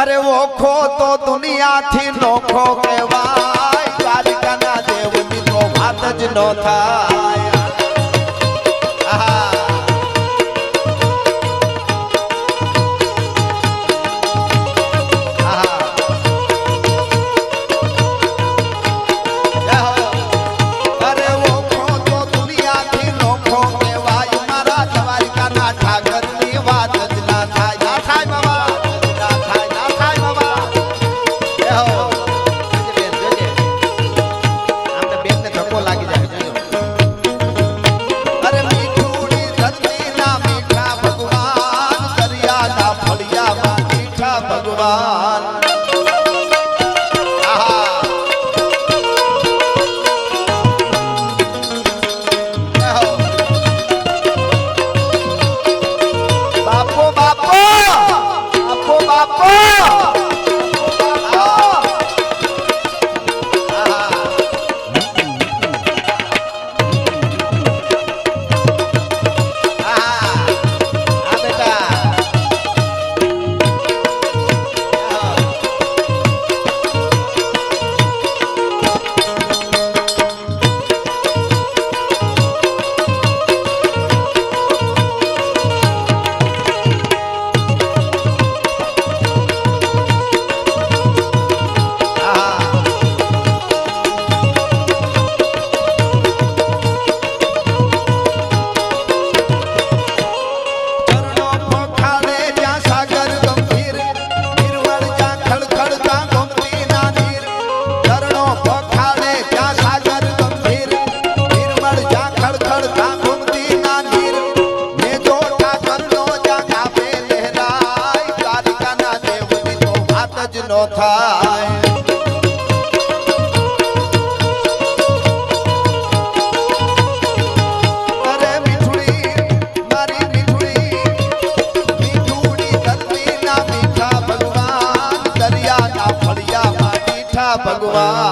અરે ઓખો તો દુનિયા થી નોખો કહેવાય. દ્વારિકાના દેવની તો વાત જ ન થાય. 봐.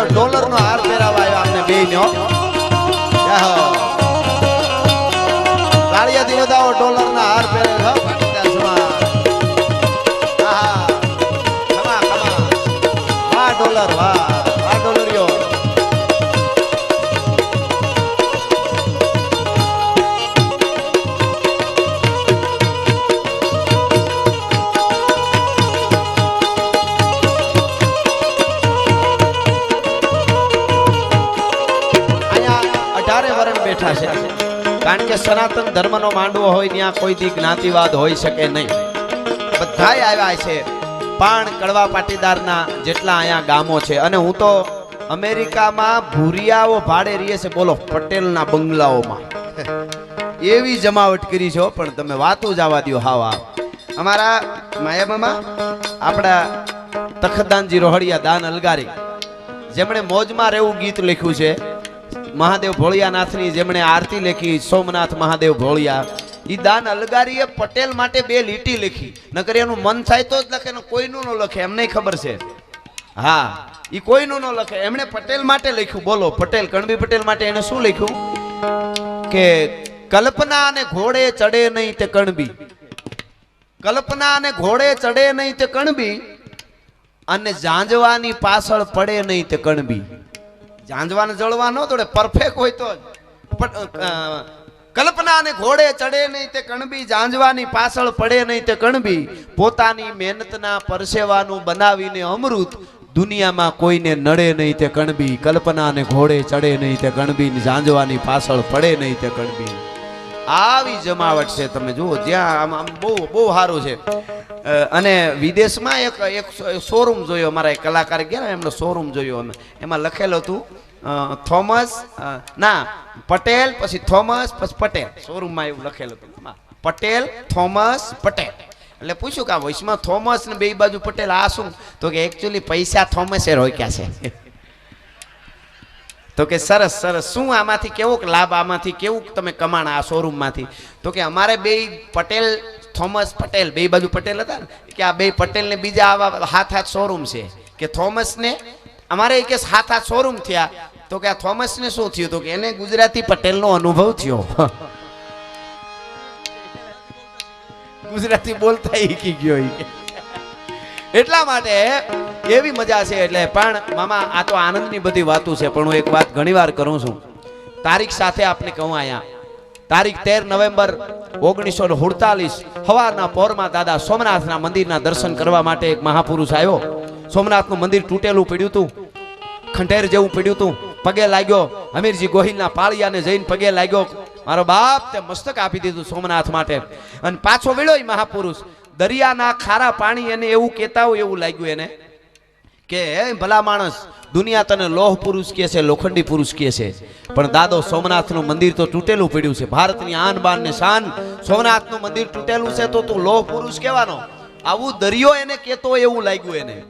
આ ડોલર નો હાર પહેરાવા આવ્યો આમને બે નો તાળીયાથી ડોલર ના હાર પહેરે ડોલર, વાહ. છે. કારણ કે સનાતન ધર્મનો માંડવો હોય, ત્યાં કોઈ દી જ્ઞાતિવાદ હોઈ શકે નહીં. બધાય આવ્યા છે. પાણ કડવા પાટીદારના જેટલા અહીંયા ગામો છે. અને હું તો અમેરિકામાં ભૂરિયાઓ ભાડે રહીએ છે. બોલો, પટેલના બંગલાઓમાં. એવી જમાવટ કરી છો, પણ તમે વાતો જવા દો હાવ અમારા માયા આપણા તખદાનજી રોહડિયા દાન અલગારી. જેમણે મોજમાં રહેવું ગીત લખ્યું છે. મહાદેવ ભોળિયાનાથની જેમણે આરતી લખી, સોમનાથ મહાદેવ ભોળિયા એ દાન અલગારીએ પટેલ માટે બે લીટી લખી. નકર એનું મન થાય તો જ લખે કોઈનું ન લખે, એમને ખબર છે. હા એ કોઈનું ન લખે. એમણે પટેલ માટે લખ્યું. બોલો, પટેલ, કણબી પટેલ માટે એને શું લખ્યું? કે કલ્પના અને ઘોડે ચડે નહીં તે કણબી. કલ્પના અને ઘોડે ચડે નહીં તે કણબી અને જાંજવાની પાછળ પડે નહીં તે કણબી. જાંજવાને જળવા ન દોડે પરફેક્ટ હોય તો. કલ્પના અને ઘોડે ચડે નહીં તે કણબી, જાંજવાની પાછળ પડે નહીં તે કણબી. પોતાની મહેનતના પરસેવાનું બનાવીને અમૃત દુનિયામાં કોઈને નડે નહીં તે કણબી. કલ્પના અને ઘોડે ચડે નહીં તે કણબી ને જાંજવાની પાછળ પડે નહીં તે કણબી. આવી જમાવટ છે, તમે જુઓ, જ્યાં આમ આમ બહુ બહુ સારું છે. અને વિદેશમાં એક એક શોરૂમ જોયો. અમારા એક કલાકાર ગયા એમનો શોરૂમ જોયો અમે. એમાં લખેલું હતું થોમસ ના, પટેલ, પછી થોમસ, પછી પટેલ. શોરૂમમાં એવું લખેલું હતું. પટેલ, થોમસ, પટેલ. એટલે પૂછ્યું કે આ વૈશ્વમાં થોમસ ને બે બાજુ પટેલ, આ શું? તો કે એકચ્યુઅલી પૈસા થોમસે રોક્યા છે. તો કે સરસ સરસ. શું આમાંથી કેવો લાભ, આમાંથી કેવું તમે કમાણા આ શોરૂમમાંથી? તો કે અમારે બે પટેલ થોમસ પટેલ, બે બાજુ પટેલ હતા ને કે આ બે પટેલ ને બીજા આવા હાથ હાથ શોરૂમ છે. કે થોમસ ને અમારે કે હાથ હાથ શોરૂમ થયા. તો કે આ થોમસ ને શું થયું? તો કે એને ગુજરાતી પટેલ નો અનુભવ થયો. ગુજરાતી બોલતા શીખી ગયો એટલા માટે એવી મજા છે એટલે પણ મામા, આ તો આનંદની બધી વાતો છે, પણ હું એક વાત ઘણીવાર કરું છું. તારીખ સાથે આપને કહું અહીંયા. તારીખ તેર નવેમ્બર ઓગણીસો ને સુડતાલીસ સવારના પોરમાં દાદા સોમનાથના મંદિરના દર્શન કરવા માટે એક મહાપુરુષ આવ્યો. સોમનાથનું મંદિર તૂટેલું પડ્યું હતું ખંડેર જેવું પડ્યું હતું, પગે લાગ્યો. હમીરજી ગોહિલના પાળિયાને જઈને પગે લાગ્યો. મારો બાપ, તે મસ્તક આપી દીધું સોમનાથ માટે. અને પાછો વેળો મહાપુરુષ. દરિયાના ખારા પાણી એને એવું કહેતા હોય એવું લાગ્યું એને. કે ભલા માણસ, દુનિયા તને લોહ પુરુષ કહે છે, લોખંડી પુરુષ કહે છે. પણ દાદો, સોમનાથનું મંદિર તો તૂટેલું પડ્યું છે. ભારતની આન બાન ને શાન, સોમનાથનું મંદિર તૂટેલું છે તો તું લોહ પુરુષ કહેવાનો? આવું દરિયો એને કહેતો એવું લાગ્યું એને.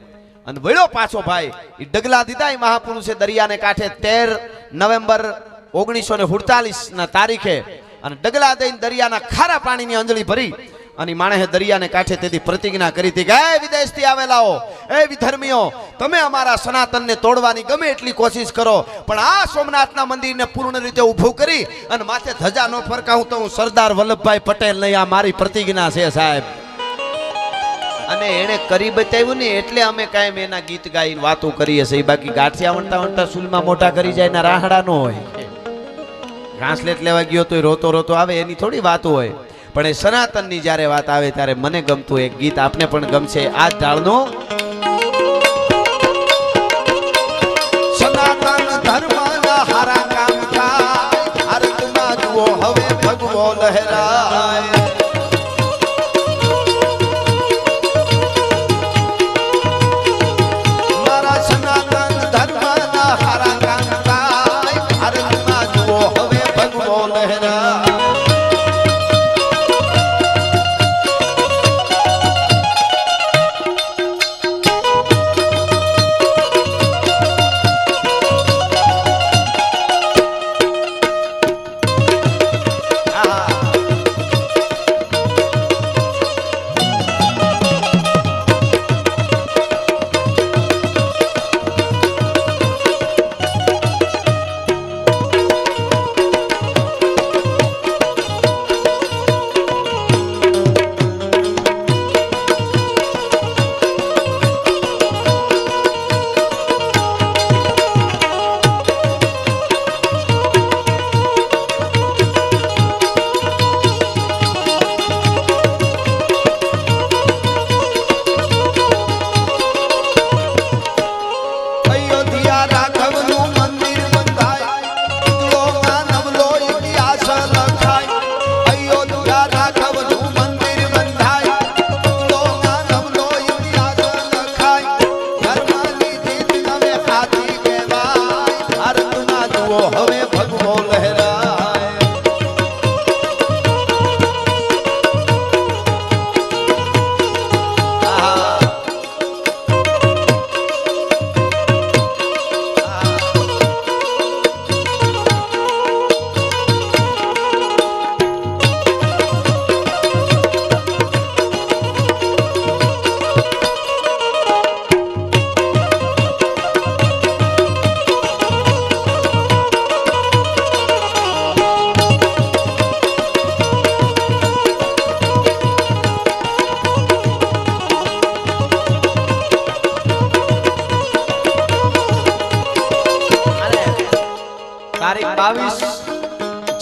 અને વળ્યો પાછો ભાઈ. એ ડગલા દીધા એ મહાપુરુષે દરિયાને કાંઠે તેર નવેમ્બર ઓગણીસો ને ના તારીખે. અને ડગલા દઈને દરિયાના ખારા પાણીની અંજળી ભરી. અને માણસે દરિયાને કાંઠે તેથી પ્રતિજ્ઞા કરી હતી કે, એ વિદેશથી આવેલાઓ, એ વિધર્મીઓ, તમે અમારા સનાતનને તોડવાની ગમે એટલી કોશિશ કરો, પણ આ સોમનાથના મંદિરને પૂર્ણ રીતે ઊભું કરી અને માથે ધજા ન ફરકાવું તો હું સરદાર વલ્લભભાઈ પટેલ નહીં આ મારી પ્રતિજ્ઞા છે, સાહેબ. અને એને કરી બતાવ્યું ને એટલે અમે કાયમ એના ગીત ગાઈ વાતો કરીએ છીએ. બાકી ગાંઠિયા વણતા વણતા સુલમાં મોટા કરી જાય ના રાહડા નો હોય. ટ્રાન્સલેટ લેવા ગયો તો રોતો રોતો આવે, એની થોડી વાતો હોય. પણ એ સનાતનની જ્યારે વાત આવે ત્યારે મને ગમતું એક ગીત આપને પણ ગમશે. આ ઢાળનું वो हमें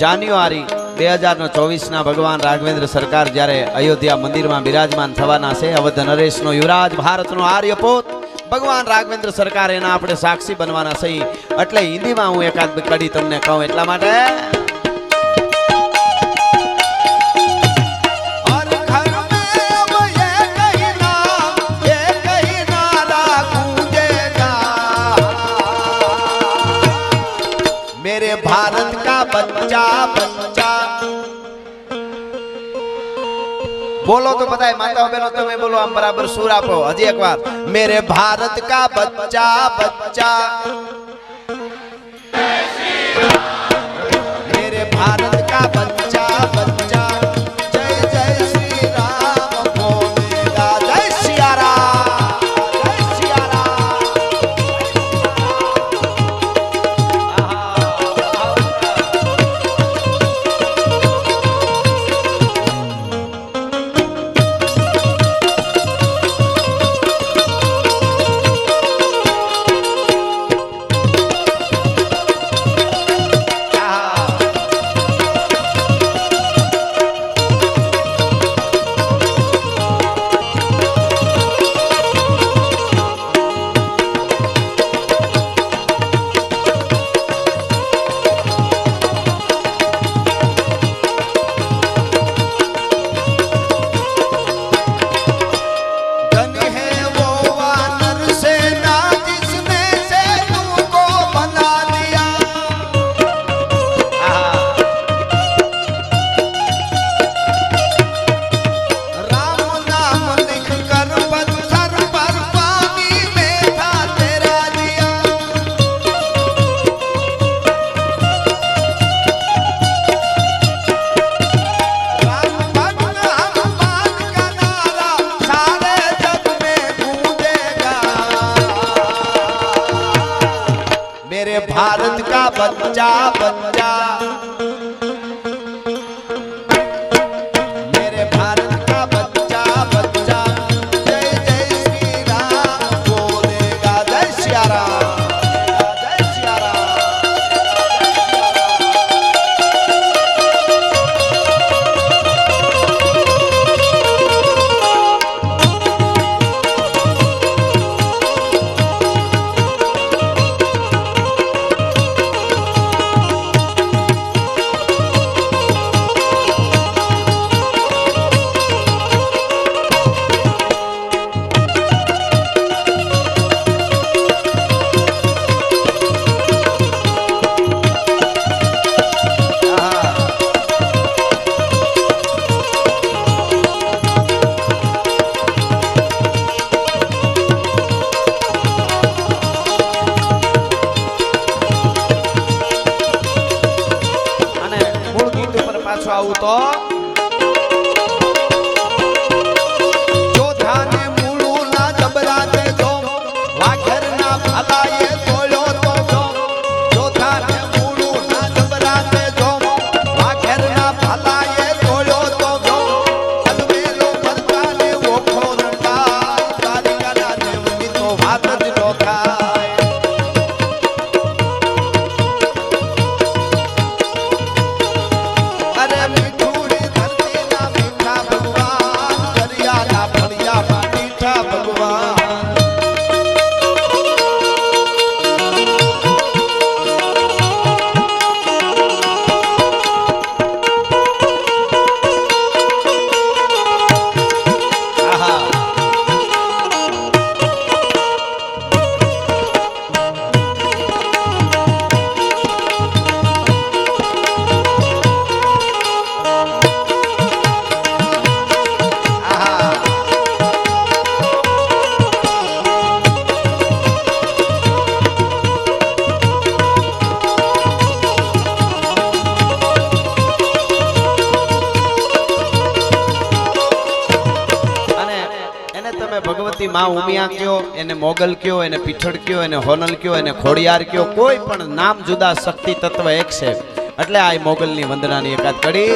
જાન્યુઆરી બે હજાર ચોવીસના ભગવાન રાઘવેન્દ્ર સરકાર જ્યારે અયોધ્યા મંદિરમાં બિરાજમાન થવાના છે, અવધ નરેશનો યુવરાજ ભારતનો આર્યપોત. ભગવાન રાઘવેન્દ્ર સરકાર એના આપણે સાક્ષી બનવાના છે. એટલે હિન્દીમાં હું એકાદ કડી તમને કહું એટલા માટે बोलो तो बताए माता बहनों, तुम्हें बोलो, हम बराबर सूरा पो अजी एक बार मेरे भारत का बच्चा बच्चा। मेरे भारत બચ્ચા બચ્ચા એને મોગલ કયો, એને પીઠળ કયો, એને હોનલ કયો, એને ખોડિયાર કયો, કોઈ પણ નામ જુદા શક્તિ તત્વ એક છે. એટલે આ મોગલની વંદનાની એકાદ કડી.